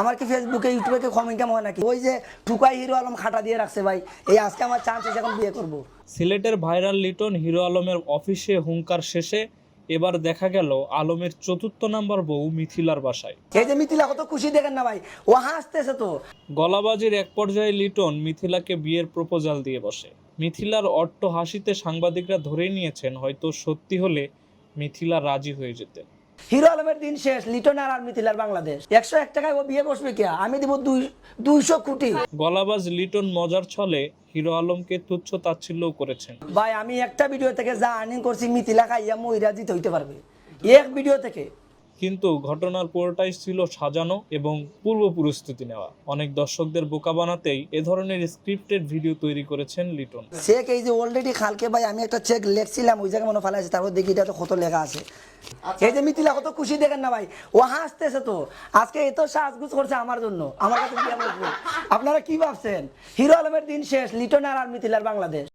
আমার কি ফেসবুকে ইউটিউবে কমেন্ট কেমন হয় নাকি? ওই যে টুকাই হিরো আলম খাটা দিয়ে রাখছে ভাই। এই আজকে আমার চান্স আছে এখন বিয়ে করব। সিলেটের ভাইরাল লিটন হিরো আলমের অফিসে হুঙ্কার শেষে এবার দেখা গেল আলমের চতুর্থ নাম্বার বউ মিথিলার বাসায়। এই যে মিথিলা কত খুশি দেখেন না ভাই। ও হাসতেছে তো। গলাবাজির এক পর্যায়ে লিটন মিথিলাকে বিয়ের প্রপোজাল দিয়ে বসে। মিথিলার অট্ট হাসিতে সাংবাদিকরা ধরেই নিয়েছেন হয়তো সত্যি হলে মিথিলা রাজি হয়ে যেতেন। হিরো আলমের দিন শেষ লিটন আর মিথিলার বাংলাদেশ। একশো এক টাকায় ও বিয়ে বসবে কে? আমি দিব দুই দুইশো কোটি গলাবাজ লিটন মজার ছলে হিরো আলমকে তুচ্ছ তাচ্ছিল্যও করেছেন। ভাই আমি একটা ভিডিও থেকে যা আর্নিং করছি মিথিলা খাইয়া মহিরা জিতে হইতে পারবে। এক ভিডিও থেকে। কিন্তু ঘটনার পুরোটাই ছিল সাজানো এবং পূর্ব প্রস্তুতি নেওয়া। অনেক দর্শকদের বোকা বানাতেই এ ধরনের স্ক্রিপ্টেড ভিডিও তৈরি করেছেন লিটন। চেক এই যে অলরেডি খালকে ভাই আমি একটা চেক লেখছিলাম ওই জায়গায় মনে ফেলা আছে তারপর দেখি এটা তো কত লেখা আছে। এই যে মিথিলা, কত খুশি দেখেন না ভাই। ও হাসতেছে তো। আজকে এত সাজগুজ করছে আমার জন্য। আমার কাছে আপনারা কি ভাবছেন? হিরো আলমের দিন শেষ, লিটন আর আর মিথিলার বাংলাদেশ।